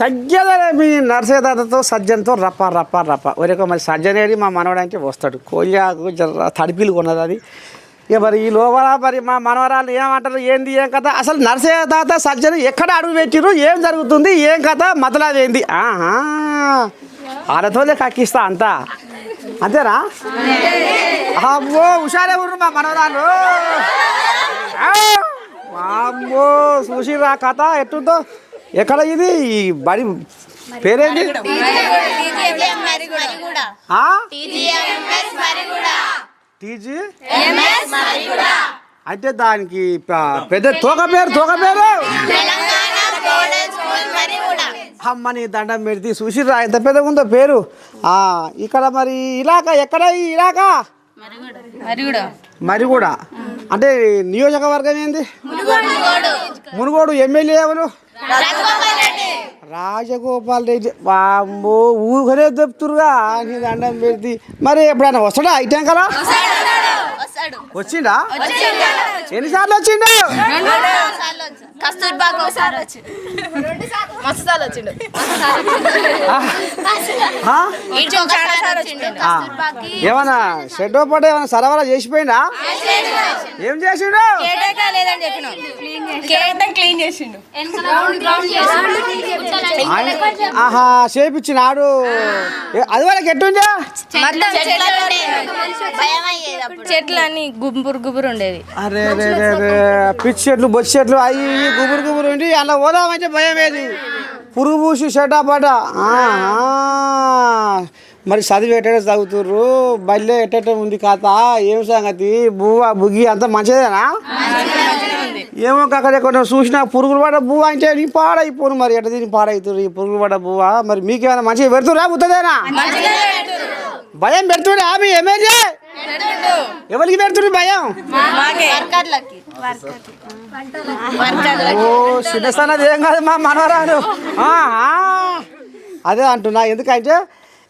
తగ్గేదే మీ నర్సేదాతతో సజ్జన్తో రప్ప రప్ప రప్ప. ఒరేక మరి సజ్జనేది మా మనవడానికి వస్తాడు. కోయాకు జర తడిపిలు కొన్నది అది. ఇక మరి ఈ లోపల మరి మా మనవరాలు ఏమంటారు ఏంది ఏం కథ? అసలు నర్సయ్య తాత సజ్జను ఎక్కడ అడుగు పెట్టిరు ఏం జరుగుతుంది? ఏం కథ? మతలాది ఏంది? ఆహా! వాళ్ళతోనే కక్కిస్తా అంతా. అంతేనా? అబ్బో హుషారే ఉన్నారు మా మనవరాలు. ఆ! వామ్మో చూసిరా కథ? ఎట్టుందో? ఎక్కడ ఇది? ఈ బడి పేరేంటి? ఆ? టీజీ? అంటే దానికి పెద్ద తోక పేరు తోక పేరు? అమ్మని దండం పెడితే చూసిరా ఎంత పెద్దగా ఉందో పేరు. ఆ ఇక్కడ మరి ఇలాకా ఎక్కడ ఈ ఇలాకా? మరి కూడా అంటే నియోజకవర్గం ఏంది? మునుగోడు ఎమ్మెల్యే ఎవరు? రాజగోపాల్ రెడ్డి. వామ్మో ఊహరే చెప్తురుగా నీ దండం పెడితే మరి ఎప్పుడైనా వస్తాడా ఇటాం కదా వచ్చిండా? ఎన్నిసార్లు వచ్చిండు. ఏమన్నా షెడ్ పాట ఏమైనా సరఫరా చేసిపోయిందా ఏం చేసిండు? లేదని చెప్పినాం కేటం క్లీన్ చేసిండు. ఆహా చేపించినాడు. ఏ, అది వరకు ఎట్టుండే? చెట్లు అన్ని గుంపురు గుబురు ఉండేది అరే రే రే రే పిచ్చి చెట్లు బొచ్చి చెట్లు అవి గుబురు గుబురు ఉండి అలా పోదామంటే భయం ఏది పురుగు పూసి షటా పట. మరి చదివి ఎట్ట చదువుతుర్రు బల్లె ఎట్ట ఉంది కథ ఏం సంగతి? బువ్వ బుగ్గి అంత మంచిదేనా? ఏమో అక్కడ ఎక్కడ చూసినా పురుగులు పడ్డ బువ్వ అంటే నీ పాడైపోను మరి. ఎట్ట దీన్ని పాడైతురు ఈ పురుగులు పడ్డ బువ్వ? మరి మీకేమైనా మంచిగా పెడుతురా ఉత్తదేనా భయం పెడుతుండే ఆమె ఎమ్మెల్యే ఎవరికి పెడుతుంది భయం? ఓ చిన్నస్థానది ఏం కాదు మా మనవరాలు. అదే అంటున్నా. ఎందుకంటే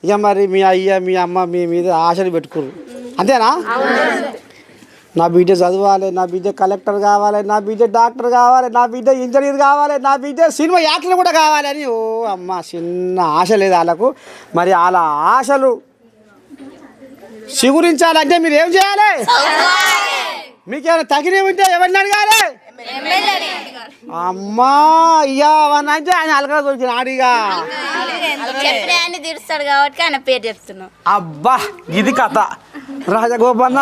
ఇక మరి మీ అయ్య మీ అమ్మ మీ మీద ఆశలు పెట్టుకురు అంతేనా? నా బిడ్డ చదవాలి నా బిడ్డ కలెక్టర్ కావాలి నా బిడ్డ డాక్టర్ కావాలి నా బిడ్డ ఇంజనీర్ కావాలి నా బిడ్డ సినిమా యాక్టర్ కూడా కావాలని ఓ అమ్మ చిన్న ఆశ లేదు వాళ్ళకు. మరి వాళ్ళ ఆశలు సిగురించాలంటే మీరు ఏం చేయాలి? మీకేమైనా తగినవి ఉంటే ఎవరిని అడగాలి? అమ్మా ఇయ్యా అంటే ఆయన అలగా దొరికిన ఆడిగా. తీరుస్తాడు కాబట్టి ఆయన పేరు చెప్తున్నాం. అబ్బా ఇది కథ. రాజగోపన్న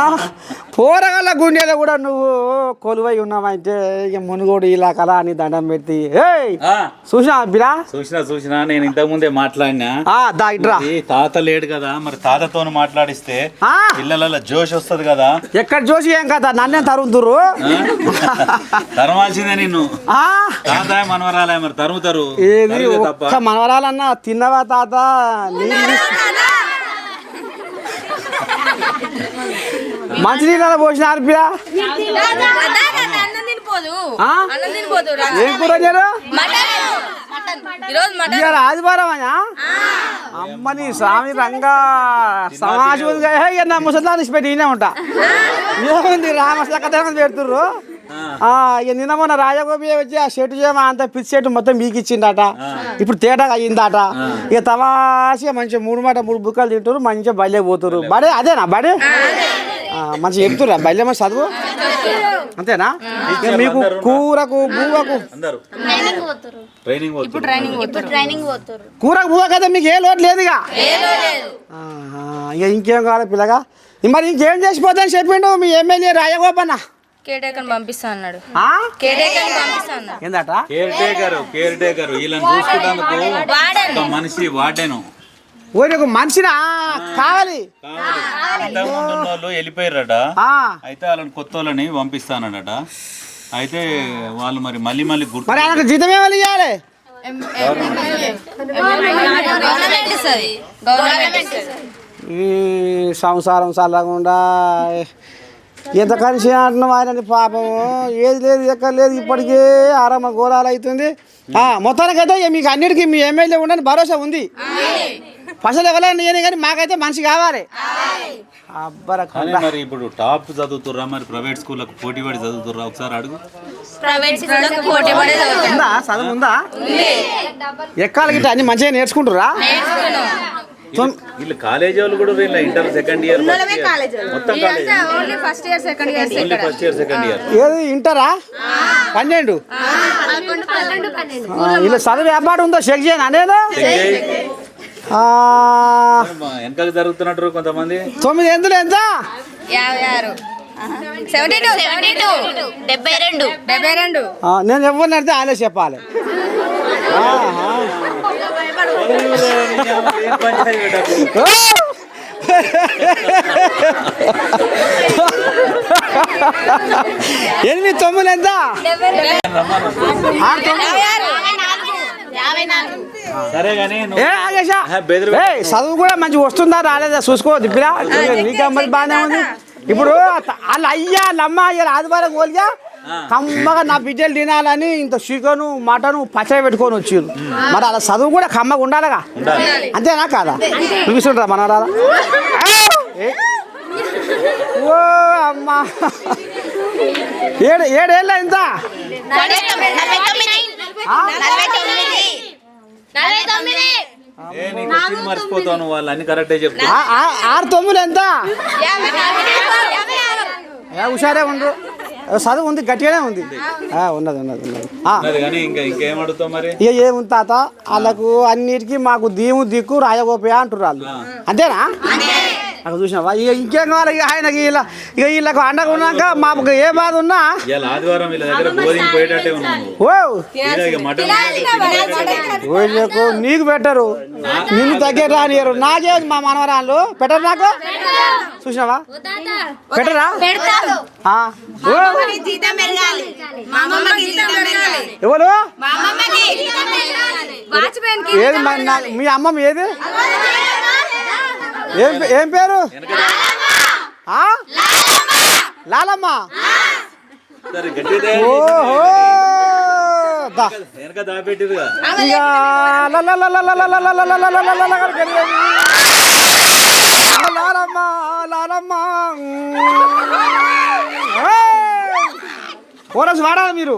పోరగల గుండెలో కూడా నువ్వు కొలువై ఉన్నావంటే ఇక మునుగోడు ఇలా కళ అని దండం పెట్టి. ఏయ్! ఆ, చూసినా బిరా? చూసినా చూసినా నేను ఇంతకు ముందే మాట్లాడినా. తాత లేడు కదా మరి తాతతో మాట్లాడిస్తే ఆ, పిల్లల జోష్ వస్తుంది కదా. ఎక్కడ చూసి ఏం కథ? నన్నే తరుగుతురు తరమాల్సిందే నిన్ను. తాత మనవరాలే మరి తరుముతారు. ఏది? తరిగితే ఒక్క తప్ప. మనవరాలన్నా తిన్నవా తాత? మంచినీళ్ళ పోసిన తినిపోదు. ఏం కూర ఇవాళ ఆదివారం అయ్యా? అమ్మని స్వామి రంగా సమాజం నా ముసలాన్ని పెట్టి ఈయనే ఉంటా. ఏముంది రామసల కథ పెడుతుర్రు? ఇక నిన్న మొన్న రాజగోపి వచ్చి ఆ షెట్ చేయమ అంత పిచ్చి షెట్ మొత్తం మీకు ఇచ్చిండట ఇప్పుడు తేటగా అయ్యిందట ఇక తమాషగా మంచిగా మూడు మాట మూడు బుక్కలు తింటారు మంచిగా బయలే పోతురు బడే అదేనా బడే? ఆ, మంచిగా చెప్తురా బయలే మంచి చదువు? అంతేనా? మీకు కూరకు బువ్వకు. అందరు. ట్రైనింగ్ ఇప్పుడు ట్రైనింగ్ పోతారు కూరకు బువ్వ కదా మీకు ఏ లోటు లేదు ఇక? ఆహా, ఇక ఇంకేం కావాలి పిల్లగా? మరి ఇంకేం చేసిపోతాను చెప్పిండు మీ ఎమ్మెల్యే రాజగోపన్న? కేటేకర్ పంపిస్తా అన్నాడు. ఆ? కేటేకర్ పంపిస్తా అన్నాడు. ఏందట? కేర్ టేకర్ కేర్ టేకర్ వీళ్ళని చూసుకుంటేందుకు ఒక మనిషి వాడేను. ఓరి ఒక మనిషినా? కావాలి. ఇంతకు ముందు ఉన్న వాళ్ళు వెళ్ళిపోయారట ఆ, అయితే వాళ్ళని కొత్త వాళ్ళని పంపిస్తానట అయితే వాళ్ళు మరి మళ్ళీ మళ్ళీ గుర్తు మరి ఆయనకు జీతం ఏమని ఇవ్వాలి ఈ సంసారం చల్లకుండా ఎంత కలిసి అంటున్నాం ఆయనని పాపము. ఏది లేదు ఎక్కడ లేదు ఇప్పటికే ఆరామ ఘోరాలు అవుతుంది. ఆ, మొత్తానికైతే మీకు అన్నిటికీ మీ ఎమ్మెల్యే ఉండని భరోసా ఉంది. పైసలు ఎవరైనా ఇయ్యని కానీ మాకైతే మనిషి కావాలి. అబ్బరా కానీ మరి ఇప్పుడు టాప్ చదువుతుర్రా మరి ప్రైవేట్ స్కూళ్ళకు పోటీ పడి చదువుతుర్రా? ఒకసారి అడుగు. చదువు ఉందా? ఎక్కాలి గిట్ట అన్ని మంచిగా నేర్చుకుంటురా వీళ్ళు కాలేజీ వాళ్ళు కూడా వీళ్ళ ఇంటర్ సెకండ్ ఇయర్ మొత్తం college first year second year only first year second year ఏది ఇంటరా? పన్నెండు? ఆ, ఇలా చదువు వ్యాపారం ఉందో చెక్ చేయను? అనేది జరుగుతున్నట్టు కొంతమంది. తొమ్మిది ఎందులో ఎంత? యాభై ఆరు. నేను ఎవరిని అడితే ఆయనే చెప్పాలి. ఎనిమిది తొమ్మిది ఎంత? చదువు కూడా మంచి వస్తుందా రాలేదా? చూసుకో దిప్పిరా. నీకు అమ్మాయి బాగానే ఉంది. ఇప్పుడు వాళ్ళు అయ్యా నమ్మ ఆదివారం కోలిగా కమ్మగా నా బిడ్డలు తినాలని ఇంత చికెను మటను పచ్చడి పెట్టుకొని వచ్చిండు మరి అలా చదువు కూడా కమ్మగా ఉండాలిగా? అంతేనా కాదా? చూపిస్తుంటారా మన రాదా ఓ అమ్మా. ఏడు ఏడేళ్ళ ఎంత మర్చిపోతాను వాళ్ళు అన్ని కరెక్టే చెప్తా ఆరు తొమ్మిది ఎంత? హుషారే ఉండరు చదువు ఉంది గట్టిగానే ఉంది. ఆ, ఉన్నది ఉన్నది ఉన్నది. కానీ ఇంకా ఇంకేం అడుగుతావు మరి? ఇక ఏముంది తాత? వాళ్ళకు అన్నిటికీ మాకు దీము దిక్కు రాయగోపయ అంటారు వాళ్ళు. అంతేనా? అక్కడ చూసినావా? ఇక ఇంకేం కావాలి? ఇక ఆయనకి ఇలా ఇక వీళ్ళకు అండగా ఉన్నాక మాకు ఏ బాధ ఉన్నా? ఆదివారం ఓ! నీకు పెట్టరు. నిన్ను. తగ్గే రానియరు నాకేది మా మనవరాలు పెట్టరు నాకు? చూసినావా? పెట్టరా? ఎవరు? ఏది మీ అమ్మమ్మ ఏది? ఏం ఏం పేరు? లాలమ్మ. ఓహో. లాలమ్మ లాలమ్మ కోరస్ వాడాలి మీరు.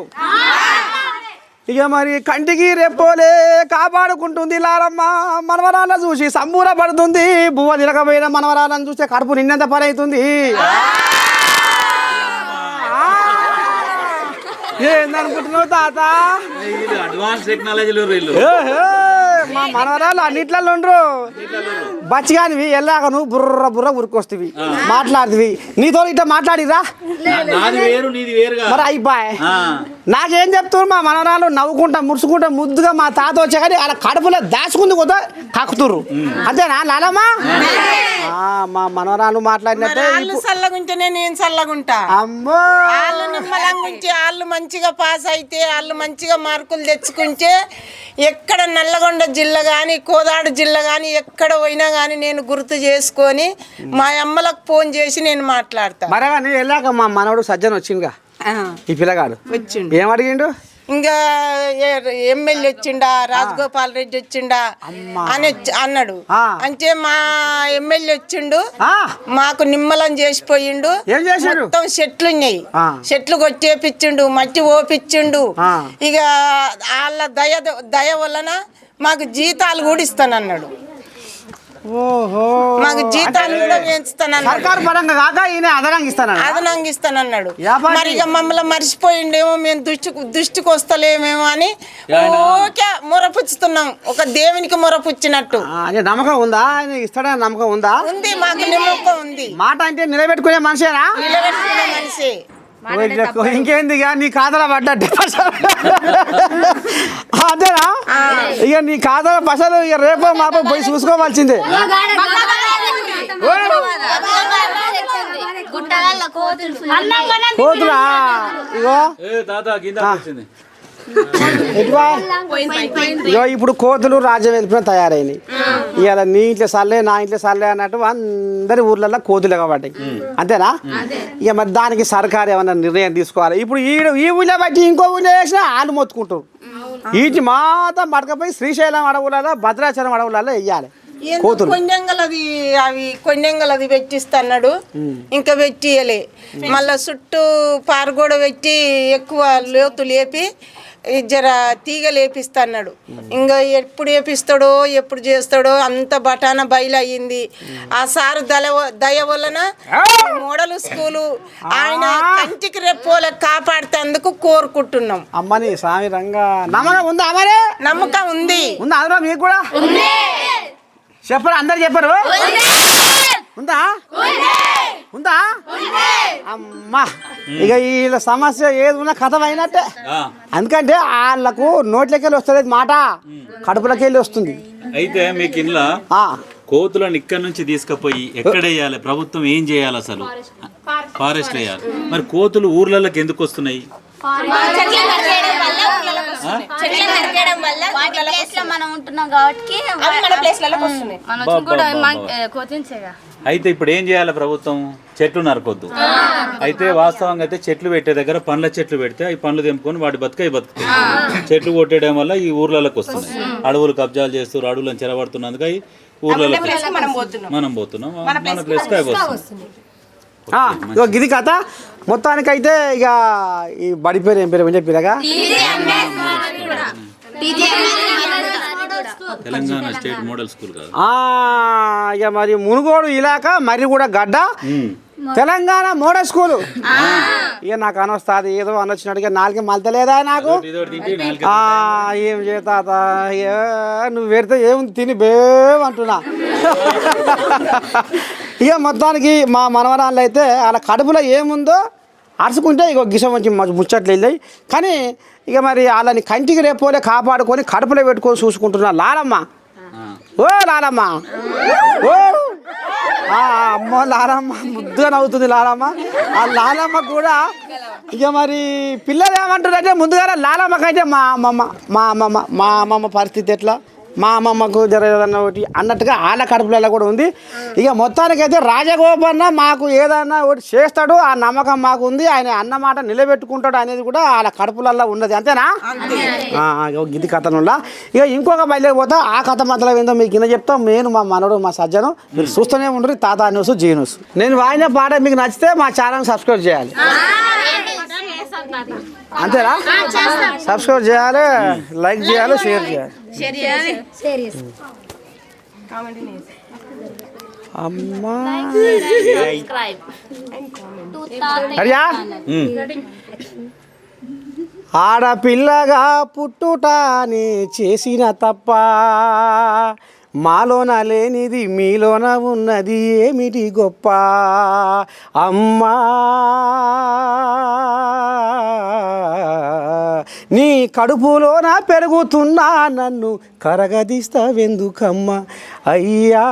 ఇక మరి కంటికి రెప్పోలే కాపాడుకుంటుంది లాలమ్మ మనవరాళ్ళ చూసి సంబూర పడుతుంది బువ్వ తినకపోయిన మనవరాళ్ళని చూస్తే కడుపు నిన్నంత పని అవుతుంది ఏందనుకుంటున్నావు తాత? అడ్వాన్స్ టెక్నాలజీలు మా మనవరాలు అన్నిట్లలో ఉండరు. బచ్చిగానివి వెళ్ళాక నువ్వు బుర్ర బుర్ర ఉరికొస్తవి. మాట్లాడుతవి. నీతో ఇట్లా మాట్లాడిరా? మరి అయిపోయి. నాకేం చెప్తున్నారు మా మనవరాలు నవ్వుకుంటా ముడుచుకుంటా ముద్దుగా మా తాత వచ్చా కానీ అలా కడుపులో దాచుకుంది కూడా కక్కుతురు అంతేనా లాలమ్మా? మా మనవరాలు మాట్లాడినట్టే వాళ్ళు చల్లగుంటేనే నేను చల్లగుంటా అమ్మో! వాళ్ళు నిమ్మలంగుంచి వాళ్ళు మంచిగా పాస్ అయితే వాళ్ళు మంచిగా మార్కులు తెచ్చుకుంటే ఎక్కడ నల్లగొండ జిల్లా కానీ కోదాడు జిల్లా కానీ ఎక్కడ పోయినా కానీ నేను గుర్తు చేసుకొని మా అమ్మలకు ఫోన్ చేసి నేను మాట్లాడతా. మరగా నేను వెళ్ళాక మా మనవడు సజ్జన్ వచ్చిందిగా ఈ పిల్లగాడు. వచ్చిండు. ఏం అడిగిండు ఇంకా ఎమ్మెల్యే వచ్చిండా రాజగోపాల్ రెడ్డి వచ్చిండా అని అన్నాడు. అంటే మా ఎమ్మెల్యే వచ్చిండు మాకు నిమ్మలం చేసిపోయిండు? మొత్తం చెట్లు ఉన్నాయి. చెట్లు కొట్టేపిచ్చిండు మట్టి ఓపిచ్చిండు. ఇక వాళ్ళ దయ దయ వలన మాకు జీతాలు కూడా ఇస్తానన్నాడు మాకు జీతాలు కూడా పెంచుతానన్నాడు సర్కారు పరంగా కాక ఈయన అదనంగా ఇస్తాను అదనంగా ఇస్తానన్నాడు. మరి ఇక మమ్మల్ని మర్చిపోయిండేమో మేము దృష్టికి దృష్టికి వస్తలేమేమో అని ఓకే మొరపుచ్చుతున్నాం. ఒక దేవునికి మొరపుచ్చినట్టు. అదే నమ్మకం ఉందా? ఆయన ఇస్తాడని నమ్మకం ఉందా? ఉంది మాకు నిమ్మకం ఉంది. మాట అంటే నిలబెట్టుకునే మనిషేనా? నిలబెట్టుకునే మనిషి. ఇంకేంది ఇక? నీ ఖాతాలో పడ్డట్టు. అదేనా ఇక నీ ఖాతాలో పసలు ఇక రేపో మాపో పోయి చూసుకోవాల్సిందే. కోతులు పోతురా ఇగో. ఇగో ఇప్పుడు కోతులు రాజ్యం వెళ్ళిపోయిన తయారైనాయి ఇవాళ నీ ఇంట్లో సర్లే నా ఇంట్లో సర్లే అన్నట్టు అందరి ఊర్లలో కోతులు కాబట్టి అంతేనా? ఇక మరి దానికి సర్కారు ఏమన్నా నిర్ణయం తీసుకోవాలి? ఇప్పుడు ఈ ఈ ఊళ్ళో బట్టి ఇంకో ఊళ్ళో వేసినా వాళ్ళు మొత్తుకుంటారు. వీటి మాత్రం పడకపోయి శ్రీశైలం అడవులలో భద్రాచలం అడవులలో వెయ్యాలి కొండంగలది అవి కొండంగలది పెట్టిస్తున్నాడు. ఇంకా పెట్టియలే. మళ్ళా చుట్టూ పారగోడ పెట్టి ఎక్కువ లోతు లేపి జర తీగ లేపిస్తున్నాడు ఇంకా ఎప్పుడు వేపిస్తాడో ఎప్పుడు చేస్తాడో అంత బటాన బయలు అయ్యింది. ఆ సారు దల దయ వలన మోడల్ స్కూలు ఆయన కంటికి రెప్పోల కాపాడుతందుకు కోరుకుంటున్నాం. అమ్మని స్వామి రంగా నమ్మకం ఉందా అమ్మరే నమ్మకం ఉంది. ఉందా అందులో మీకు కూడా? చెప్పరు అందరు చెప్పరు? ఉందా. ఉందా? అమ్మా ఇక వీళ్ళ సమస్య ఏది ఉన్నా కథం అయినట్టే ఆ, ఎందుకంటే వాళ్ళకు నోట్లకి వెళ్ళి వస్తుంది మాట. కడుపులకి వెళ్ళి వస్తుంది. అయితే మీకు ఇంట్లో ఆ, కోతులను ఇక్కడ నుంచి తీసుకుపోయి ఎక్కడ వేయాలి ప్రభుత్వం ఏం చేయాలి అసలు? ఫారెస్ట్ వేయాలి. మరి కోతులు ఊర్లలోకి ఎందుకు వస్తున్నాయి? చెట్లు నరికేయడం వల్ల ఊర్లలోకి వస్తున్నాయి. చెట్లు నరికేయడం వల్ల వాటి ప్లేస్లో మనం ఉంటున్నాం కాబట్టి మన ప్లేస్లలో వస్తున్నాయి. బా, బా, బా, బా. కోతించేగా. అయితే ఇప్పుడు ఏం చేయాలి ప్రభుత్వం? చెట్లు నరకొద్దు. అయితే వాస్తవంగా అయితే చెట్లు పెట్టే దగ్గర పండ్ల చెట్లు పెడితే అవి పండ్లు తెంపుకొని వాటి బతుకై బతుకుతాయి. చెట్లు కొట్టేయడం వల్ల ఈ ఊర్లలోకి వస్తున్నాయి. అడవులు కబ్జాలు చేస్తారు అడవులను చెరబడుతున్నందుకు అవి వస్తున్నాయి. మనం పోతున్నాం. మన ప్లేస్కి అవి వస్తున్నాయి. ఆ, ఇగో గిది కథ మొత్తానికైతే ఇక ఈ బడి పేరు ఏం పేరు ఏం చెప్పిరగా తెలంగాణ స్టేట్ మోడల్ స్కూల్ ఇక మరి మునుగోడు ఇలాక మరి కూడా గడ్డ. Telangana model school. ఇక నాకు అనొస్తుంది ఏదో అనొచ్చినట్టుగా నాలుగే మలతలేదా నాకు? ఏం చేతాత ఏ, నువ్వు పెడితే ఏముంది తిని బేమంటున్నా ఇక మొత్తానికి మా మనవరాళ్ళు అయితే వాళ్ళ కడుపులో ఏముందో అరుచుకుంటే ఇక గిసం వచ్చి ముచ్చట్లు వెళ్ళాయి. కానీ ఇక మరి వాళ్ళని కంటికి రేపోలే కాపాడుకొని కడుపులో పెట్టుకొని చూసుకుంటున్నా లాలమ్మ. ఓ లాలమ్మ. ఓ. అమ్మ అమ్మో లాలమ్మ ముద్దుగా నవ్వుతుంది లాలమ్మ. ఆ లాలమ్మ కూడా ఇక మరి పిల్లలు ఏమంటారంటే ముందుగా లాలమ్మకైతే మా అమ్మమ్మ మా అమ్మమ్మ మా అమ్మమ్మ పరిస్థితి ఎట్లా? మా అమ్మమ్మకు జర ఒకటి అన్నట్టుగా వాళ్ళ కడుపులలో కూడా ఉంది. ఇక మొత్తానికైతే రాజగోపన్న మాకు ఏదన్నా ఒకటి చేస్తాడు ఆ నమ్మకం మాకు ఉంది ఆయన అన్న మాట నిలబెట్టుకుంటాడు అనేది కూడా వాళ్ళ కడుపులలో ఉన్నది. అంతేనా? ఇది కథనులా ఇక ఇంకొక బయలుదేరి పోతా ఆ కథ మాత్రం ఏందో మీకు కింద చెప్తాం. నేను మా మనవడు మా సజ్జను మీరు చూస్తూనే ఉండరు తాతా న్యూస్ జీ న్యూస్. నేను వాయిన పాట మీకు నచ్చితే మా ఛానల్ సబ్స్క్రైబ్ చేయాలి. అంతేనా? సబ్స్క్రైబ్ చేయాలి లైక్ చేయాలి షేర్ చేయాలి. అమ్మా. అడియా? ఆడపిల్లగా పుట్టుటాని చేసిన తప్ప మాలోన లేనిది మీలోన ఉన్నది ఏమిటి గొప్ప? అమ్మా! నీ కడుపులోన పెరుగుతున్నా నన్ను కరగదీస్తావెందుకమ్మ? అయ్యా!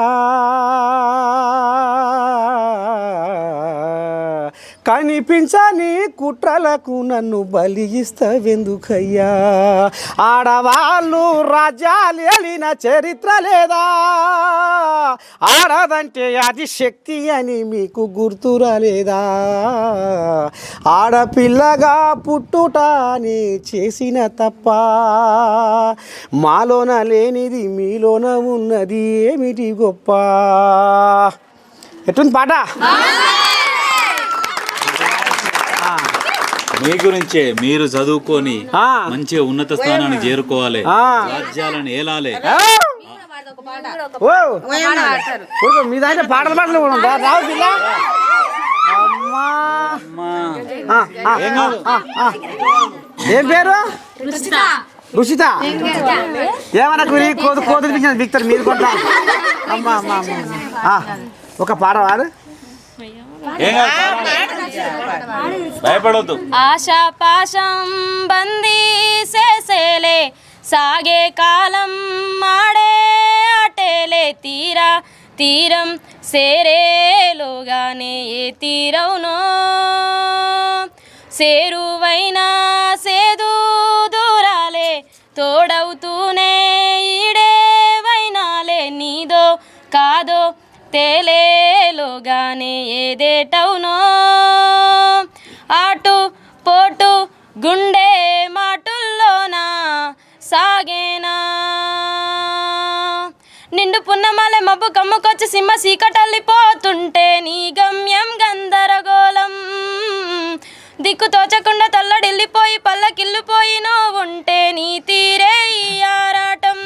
కనిపించని కుట్రలకు నన్ను బలి ఇస్తావెందుకయ్యా? ఆడవాళ్ళు రాజ్యాలు ఏలిన చరిత్ర లేదా? ఆడదంటే అది శక్తి అని మీకు గుర్తు రాలేదా? ఆడపిల్లగా పుట్టుట అని చేసిన తప్ప మాలోన లేనిది మీలోన ఉన్నది ఏమిటి గొప్ప? ఎట్టుంది పాట? మీ గురించే మీరు చదువుకొని ఆ. మంచిగా ఉన్నత స్థానానికి చేరుకోవాలి. రాజ్యాలను ఏలాలి? ఓ! ఊరుకో, మీ దాంట్లో పాటలు పాటలు కూడా రావు పిల్ల అమ్మా. అమ్మా. ఆ, ఆ, ఏం పేరు? రుషిత ఏమన్నా గురి కోదు కోతులు పిచ్చిన బిక్తారు మీరు కొంట అమ్మా అమ్మా అమ్మా ఆ, ఒక పాట వారు భయపడవద్దు ఆశా పాశం బందీ చేసేలే సాగే కాలం మాడే తీరా తీరం సేరేలోగానే ఏ తీరవునో. సేరువైనా సేదు దూరాలే తోడవుతూనే ఈడేవైనాలే. నీదో కాదో తేలేలోగానే ఏదేటవునో. పున్నమాలే కమ్ముకొచ్చి సింహ సీకటల్లిపోతుంటే నీ గమ్యం గందరగోళం. దిక్కు తోచకుండా తల్లడిల్లిపోయి పల్లకిల్లిపోయి ఉంటే నీ తీరే ఈ ఆరాటం.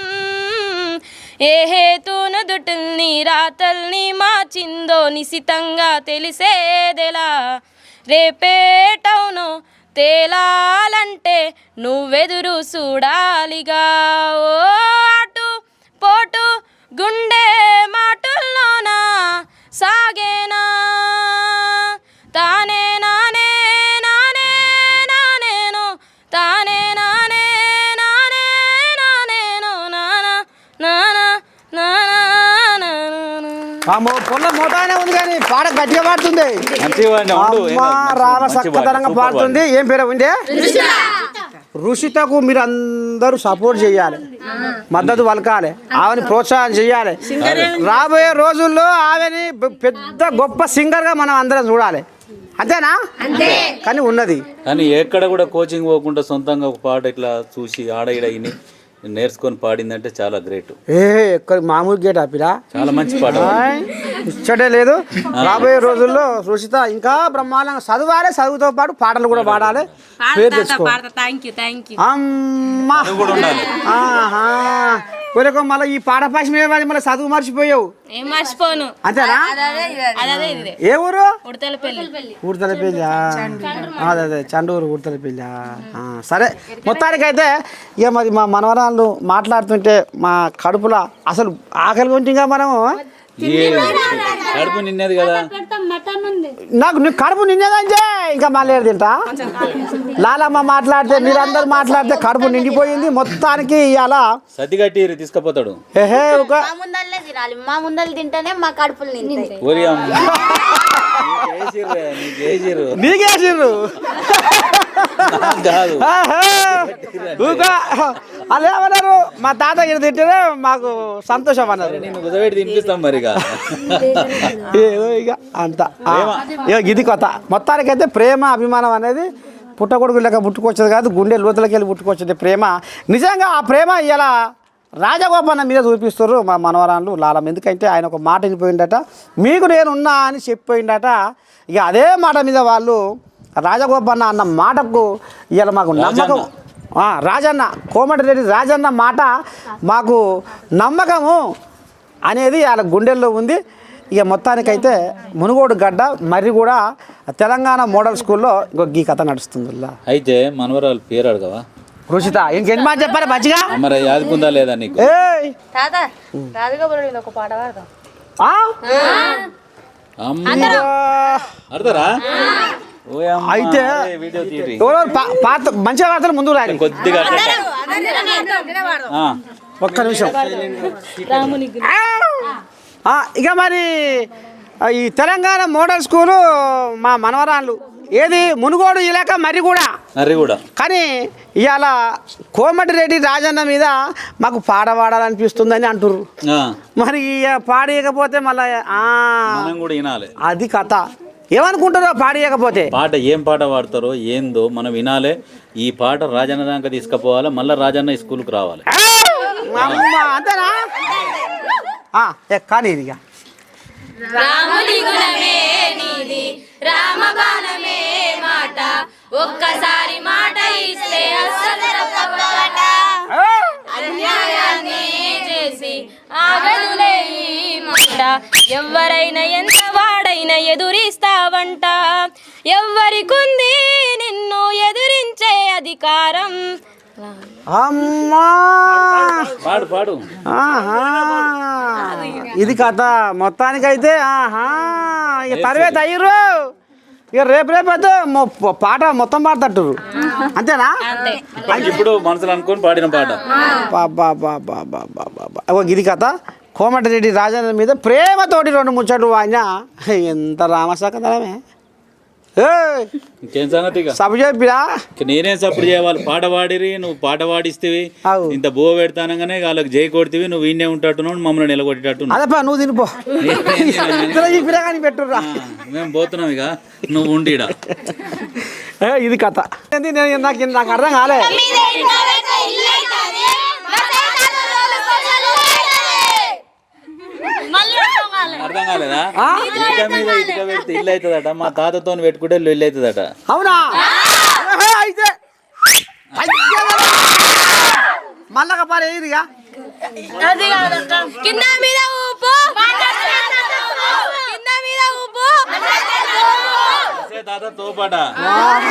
ఏ హేతును దుటుల్ని రాతల్ని మార్చిందో నిశితంగా తెలిసేదెలా? రేపేటవును తేలాలంటే నువ్వెదురు చూడాలిగా ఓ అటు పోటు గుండె మాటల్లోనా? సాగేనా? తానే నానే నానే నానేను. తానే నానే నానే నానేను. నానా నానా నానా పొల్ల మోటానే ఉంది కానీ పాట గట్టిగా పాడుతుంది. మంచిగా ఉండు. అమ్మ రామ చక్కదనంగా పాడుతుంది. ఏం పేరు ఉండే ఋషితకు మీరు అందరూ సపోర్ట్ చేయాలి. మద్దతు పలకాలి. ఆమెని ప్రోత్సాహం చేయాలి. రాబోయే రోజుల్లో ఆమెని పెద్ద గొప్ప సింగర్గా మనం అందరం చూడాలి. అంతేనా? కానీ ఉన్నది. కానీ ఎక్కడ కూడా కోచింగ్ పోకుండా సొంతంగా ఒక పాట ఇట్లా చూసి ఆడ నేర్చుకొని పాడిందంటే చాలా గ్రేట్. ఏ ఎక్కడ మామూలు గేట్ ఆపిరా చాలా మంచి పాట. ఇచ్చటే లేదు. రాబోయే రోజుల్లో రుషిత ఇంకా బ్రహ్మాండంగా చదవాలి చదువుతో పాటు పాటలు కూడా పాడాలి. పేరు తెచ్చుకో. అమ్మా. కొరకు మళ్ళీ ఈ పాట భాష మీద మళ్ళీ చదువు మర్చిపోయావు? ఏం మర్చిపోను. అంతేనా? ఏ ఊరు? ఉడతల పెళ్ళి ఉడతల పెళ్ళ అదే అదే చండూరు ఉడతల పెళ్ళ సరే. మొత్తానికైతే ఇక మరి మా మనవరాళ్ళు మాట్లాడుతుంటే మా కడుపులో అసలు ఆకలి కొంచెంగా మనము ఏ కడుపు నిన్నది కదా. నాకు నీ కడుపు నిండేదంటే ఇంకా మళ్ళీ తింటా? లాలమ్మ మాట్లాడితే మీరందరూ మాట్లాడితే కడుపు నిండిపోయింది. మొత్తానికి ఇవాళ సతి కట్టి తీసుకుపోతాడు. ఏహే ఒక మా ముందల్లే తినాలి. మా ముందలు తింటేనే మా కడుపులు. నీకేసిర్రు నాకు కాదు. ఆహా. మా తాత ఇక్కడ తింటేనే మాకు సంతోషం అన్నారు నేను కుదబెట్టి తినిపిస్తాం మరి ఇక. ఏదో ఇక అంత. ఇది కొత్త మొత్తానికైతే ప్రేమ అభిమానం అనేది పుట్టగొడుగు లెక్క పుట్టుకొచ్చేది కాదు గుండె లోతులకి వెళ్ళి పుట్టుకొచ్చేది ప్రేమ. నిజంగా ఆ ప్రేమ ఇలా రాజగోపాల మీద చూపిస్తారు మా మనవరాళ్ళు లాలం ఎందుకంటే ఆయన ఒక మాట వినిపోయిందట మీకు నేనున్నా అని చెప్పిపోయిందట ఇక అదే మాట మీద వాళ్ళు రాజగోపాల అన్న మాటకు ఇవాళ మాకు నమ్మకం రాజన్న కోమటిరెడ్డి రాజన్న మాట మాకు నమ్మకము అనేది వాళ్ళ గుండెల్లో ఉంది. ఇక మొత్తానికైతే మునుగోడు గడ్డ మరి కూడా తెలంగాణ మోడల్ స్కూల్లో ఇంకో ఈ కథ నడుస్తుంది. అయితే మనవరాలు పేరు అడగవా? రుషిత ఇంకెన్ని మాట చెప్పాలి మంచిగా మరి యాదుకుందా లేదా నీకు? ఒక పాట పాడదాం ఆ? అమ్మ. అర్థరా? అయితే ఎవరో పా- పాత మంచిగా వార్తలు ముందు రాని కొద్దిగా ఒక్క నిమిషం. ఆ! ఆ, ఇక మరి ఈ తెలంగాణ మోడల్ స్కూలు మా మనవరాళ్ళు. ఏది? మునుగోడు ఇలాక మరి కూడా. మరి కూడా. కానీ ఇవాళ కోమటిరెడ్డి రాజన్న మీద మాకు పాట పాడాలనిపిస్తుందని అంటుర్రు. ఆ, మరి ఇక పాడేయకపోతే మళ్ళా ఆ, మనం కూడా వినాలి. అది కథ. ఏమనుకుంటారో పాడేయకపోతే? పాట ఏం పాట పాడతారో ఏందో మనం వినాలే. ఈ పాట రాజన్న దాకా తీసుకుపోవాలి మళ్ళీ రాజన్న ఈ స్కూల్కి రావాలి? ఆ! అమ్మ, అంతేనా? ఆ, ఏ, కానీ ఇది ఇక. రాముని గుణమే నీది రామబాణమే మాట. ఒక్కసారి మాట ఇస్తే అస్సలు అన్యాయాన్ని చేసి ఆగదులే ఈ మాట. ఎవరైనా ఎంత వాడైనా ఎదురిస్తావంట. ఎవ్వరికుంది నిన్ను ఎదిరించే అధికారం. అమ్మా! పాడు పాడు. ఆహా! ఇది కథ. మొత్తానికైతే ఆహా! ఇక తరవేత అయ్యరు ఇక రేపు రేపు పాట మొత్తం పాడతట్టురు అంతేనా? ఇప్పుడు మనసులో అనుకొని పాడిన పాట. బాబా బాబా బాబా బాబా ఓ ఇది కథ. కోమటిరెడ్డి రాజేంద్ర మీద ప్రేమతోటి రెండు ముచ్చట్లు ఆయన ఎంత రామసకదనమే ఏయ్, ఇంకేం సంగతి ఇక? సభ చెప్పిరా? నేనేం సప్పుడు చేయాలి. పాట పాడిరి నువ్వు పాట పాడిస్తేవి. ఇంత బో పెడతానగానే వాళ్ళకి జై కొడితివి నువ్వు ఈయనే ఉంటాట్టున్నావు మమ్మల్ని నిలగొట్టేటట్టు అదేపా నువ్వు తినిపో. పెట్టుర్రా. మేము పోతున్నాం ఇక. నువ్వు ఉండిడ ఏ, ఇది కథ. ఏంది నేను నాకు నాకు అర్థం కాలే ఆ? ఇటుక మీద ఇటుక పెడితే ఇల్లు అవుతుందట మా తాతతో పెట్టుకుంటే ఇల్లు అవుతుందట అవునా ఏహే, అయితే మళ్ళా పని ఇదిగా కింద మీద ఊపు కింద మీద ఊపు అసే తాత తోపాట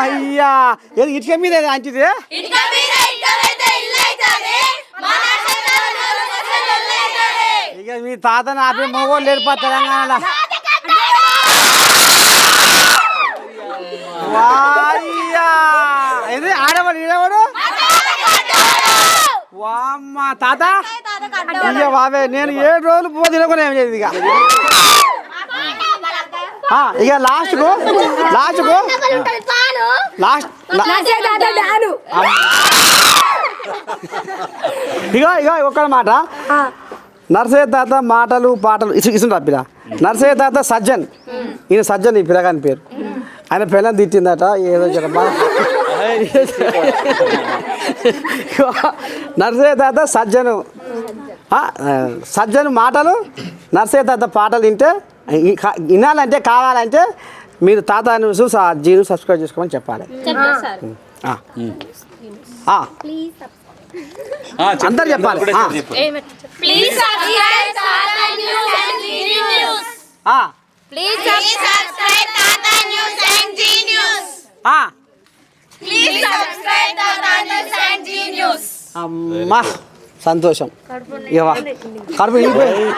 అయ్యా ఏది ఇటుక మీద ఏది అంటిది ఇటుక మీద తాతని ఆపి మగోళ్ళు లేడిపో తెలంగాణలో వాయ్యా! ఇది ఆడవాడు ఈడవాడు? వామ్మ తాత? అయ్య బాబే నేను ఏడు రోజులు పో తినకుండా ఏం చేయదు ఇక? ఇక లాస్ట్కు లాస్ట్కు లాస్ట్ ఇగో ఇగో ఒక్క మాట. నర్సయ్య తాత మాటలు పాటలు ఇసు ఇసు పిల్ల నర్సయ్య తాత సజ్జన్ ఈయన సజ్జన్ ఈ పిల్లగాని పేరు ఆయన పిల్లని తిట్టిందట ఏదో ఇగో, నర్సయ్య తాత సజ్జను సజ్జను మాటలు నర్సయ్య తాత పాటలు వింటే వినాలంటే కావాలంటే మీరు తాత న్యూస్ జీను సబ్స్క్రైబ్ చేసుకోమని చెప్పాలి ఆ. ఆ. ఆ, చెప్పు. అందరు చెప్పాలి. ఒకటే ఆ. చెప్పు. Please subscribe Tata News and Zee News ఆ. Please subscribe Tata News and Zee News ఆ. Please subscribe Tata News and Zee News అమ్మా సంతోషం ఇక వా. కడుపు నిండిపోయింది